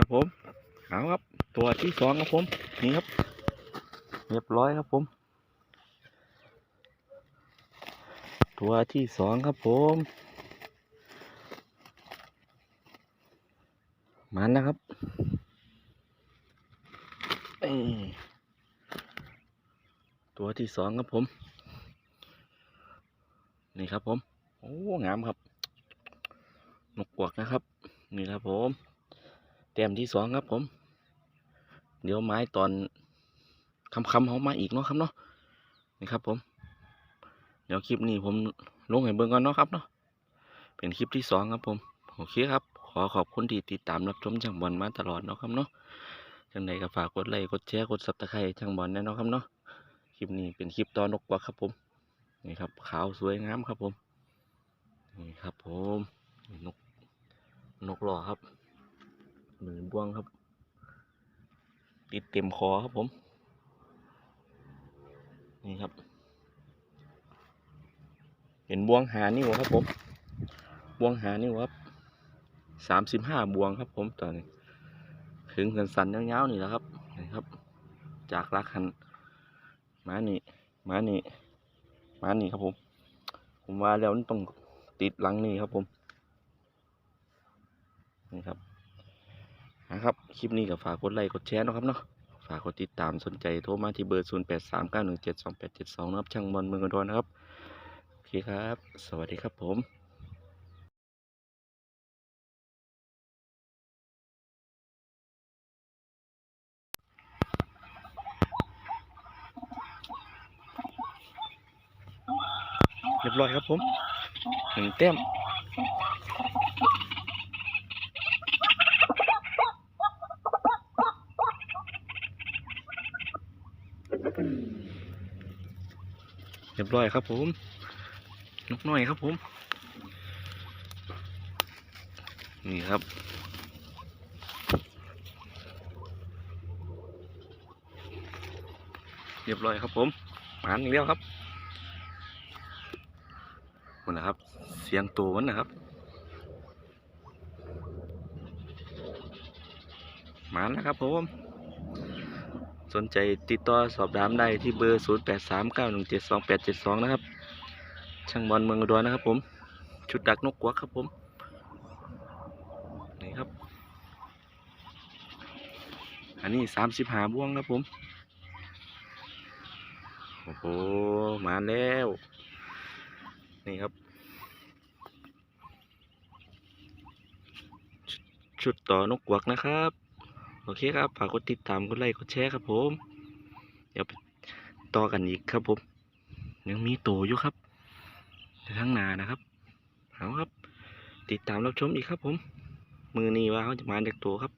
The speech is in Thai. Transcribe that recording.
ครับผมเอาครับ ตัวที่สองครับผมนี่ครับเรียบร้อยครับผม ตัวที่สองครับผมมันนะครับตัวที่สองครับผม นี่ครับผม โอ้ งามครับ นกกวักนะครับ นี่ครับผม แต้มที่สองครับผม เดี๋ยวไม้ตอนคำคำเขามาอีกเนาะครับเนาะนี่ครับผม เดี๋ยวคลิปนี้ผมลงให้เบิ่งก่อนเนาะครับเนาะเป็นคลิปที่สองครับผมโอเคครับ ขอขอบคุณที่ติดตามรับชมช่างบอลมาตลอดเนาะครับเนาะจังใดก็ฝากกดไลค์กดแชร์กดซับสไครต์ช่างบอลแน่นาะครับเนาะคลิปนี้เป็นคลิปตอนนกกวักครับผมนี่ครับขาวสวยงามครับผมนี่ครับผมนกนกหล่อครับ หมือบ่วงครับ ติดเต็มคอครับผม นี่ครับเป็นบ่วงหานิ้วครับผมบ่วงหานิ้วครับสามสิบห้าบ่วงครับผมตอนนี้ ถึงสันสันๆยาๆนี่แหละครับนี่ครับ จากรักหันมานี่มานี่มานี่ครับผม ผมว่าแล้วมันต้องติดหลังนี่ครับผมนี่ครับ นะครับ คลิปนี้ก็ฝากกดไลค์กดแชร์นะครับเนาะฝากกดติดตามสนใจโทรมาที่เบอร์ 0 8 3 9 1 7 2 8 7 2 นะครับ ช่างบอลเมืองอุดรนะครับ โอเคครับ สวัสดีครับผมเรียบร้อยครับผมหนึ่งแต้ม เรียบร้อยครับผมนกน้อยครับผม นี่ครับเรียบร้อยครับผมหมานอีกแล้วครับมันนะครับ เสียงตัวมันนะครับหมานนะครับผม สนใจติดต่อสอบถามได้ที่เบอร์ 0 8 3 9 1 7 2 8 7 2 นะครับ ช่างบอลเมืองอุดรนะครับผม ชุดดักนกกวักครับผม นี่ครับ อันนี้สามสิบหาบ่วงครับผม โอ้โห มาแล้ว นี่ครับ ชุดชุดต่อนกกวักนะครับ อเคครับ ฝากกดติดตามกดไลค์กดแชร์ครับผม เดี๋ยวไปต่อกันอีกครับผม ยังมีโตอยู่ครับในทั้งหนานะครับ เอาครับ ติดตามรับชมอีกครับผม มือนี้ว่าเขาจะมาจากตัวครับ